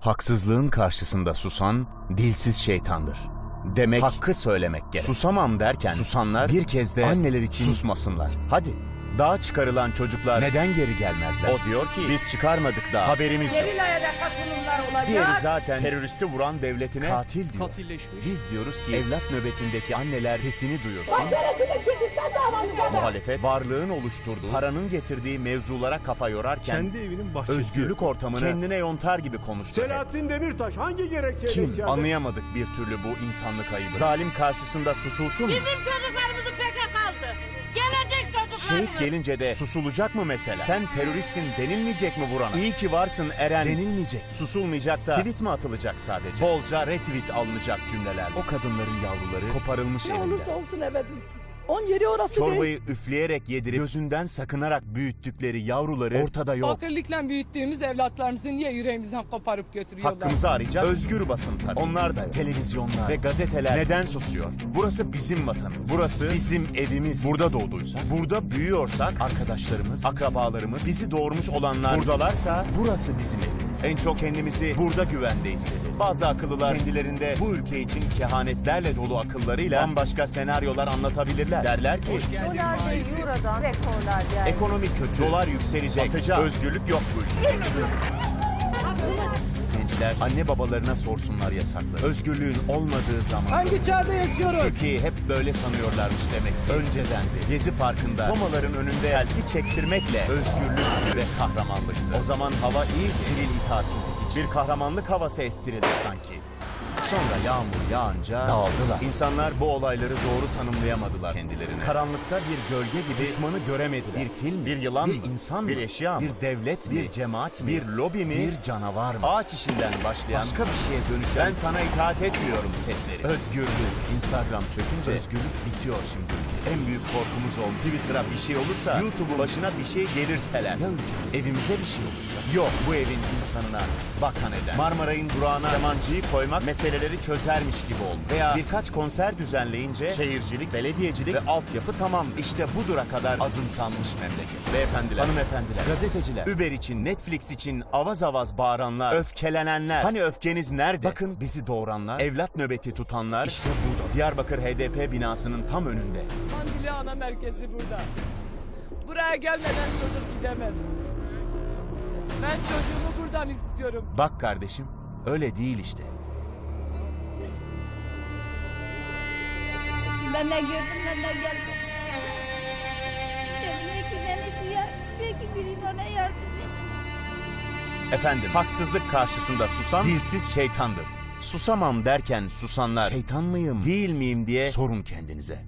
Haksızlığın karşısında susan dilsiz şeytandır. Demek hakkı söylemek gerek. Susamam derken susanlar bir kez de anneler için susmasınlar. Hadi. Dağa çıkarılan çocuklar neden geri gelmezler? O diyor ki biz çıkarmadık daha. Haberimiz yok. Gerilaya da katılımlar olacak. Diğeri zaten teröristi vuran devletine katil diyor. Katilleşmiş. Biz diyoruz ki evlat nöbetindeki anneler sesini duyursun. Muhalefet varlığın oluşturduğu, paranın getirdiği mevzulara kafa yorarken Kendi evinin bahçesi. özgürlük ortamını kendine yontar gibi konuştu. Selahattin Demirtaş hangi gerekçeyle Kim? içeride? Anlayamadık bir türlü bu insanlık ayıbı. Zalim karşısında susulsun? Bizim çocuklarımızın pek kaldı. Gelecek. Şehit gelince de susulacak mı mesela? Sen teröristsin denilmeyecek mi vurana? İyi ki varsın Eren denilmeyecek. Susulmayacak da tweet mi atılacak sadece? Bolca retweet alınacak cümleler. O kadınların yavruları koparılmış Ne elinden. olursa olsun eve dursun. On yeri orası değil. Çorbayı üfleyerek yedirip gözünden sakınarak büyüttükleri yavruları ortada yok. Fakirlikle büyüttüğümüz evlatlarımızı niye yüreğimizden koparıp götürüyorlar? Hakkımızı arayacağız. Özgür basın tabii. Onlar da yok. televizyonlar ve gazeteler neden susuyor? Burası bizim vatanımız. Burası bizim evimiz. Burada doğduysak, burada büyüyorsak arkadaşlarımız, akrabalarımız, bizi doğurmuş olanlar buradalarsa burası bizim evimiz. En çok kendimizi burada güvende hissederiz. Bazı akıllılar kendilerinde bu ülke için kehanetlerle dolu akıllarıyla bambaşka senaryolar anlatabilirler. Derler ki Dolar ve Euro'dan rekorlar geldi. Ekonomi kötü, dolar yükselecek, özgürlük yok bu ülkede. Gençler anne babalarına sorsunlar yasakları. Özgürlüğün olmadığı zaman Hangi çağda yaşıyoruz? Türkiye'yi hep böyle sanıyorlarmış demek. Önceden de Gezi Parkı'nda Romaların önünde selfie çektirmekle özgürlük ve kahramanlıktı. O zaman hava iyi sivil itaatsizlik için. Bir kahramanlık havası estirildi sanki. Sonra yağmur yağınca dağıldılar. İnsanlar bu olayları doğru tanımlayamadılar kendilerine. Karanlıkta bir gölge gibi düşmanı göremediler. Bir film, bir yılan bir insan mı? Bir eşya mı? Bir devlet mi? Bir cemaat mi? Bir lobi mi? Bir canavar mı? Ağaç işinden başlayan başka bir şeye dönüşen ben sana itaat etmiyorum sesleri. Özgürlük. Instagram çökünce özgürlük bitiyor şimdi. En büyük korkumuz oldu. Twitter'a bir şey olursa, YouTube'un başına bir şey gelirseler. Ya evimize bir şey olursa. Yok bu evin insanına bakan eden. Marmaray'ın durağına kemancıyı koymak meseleleri çözermiş gibi oldu. Veya birkaç konser düzenleyince şehircilik, belediyecilik ve altyapı tamam. İşte budura kadar azımsanmış memleket. Beyefendiler, hanımefendiler, gazeteciler, Uber için, Netflix için avaz avaz bağıranlar, öfkelenenler. Hani öfkeniz nerede? Bakın bizi doğuranlar, evlat nöbeti tutanlar işte burada. Diyarbakır HDP binasının tam önünde. Kandili Ana Merkezi burada. Buraya gelmeden çocuk gidemez. Ben çocuğumu buradan istiyorum. Bak kardeşim, öyle değil işte. Ben de gördüm ben de geldim. Dedim belki beni duyar. Belki biri bana yardım eder. Efendim, haksızlık karşısında susan dilsiz şeytandır. Susamam derken susanlar şeytan mıyım, değil miyim diye sorun kendinize.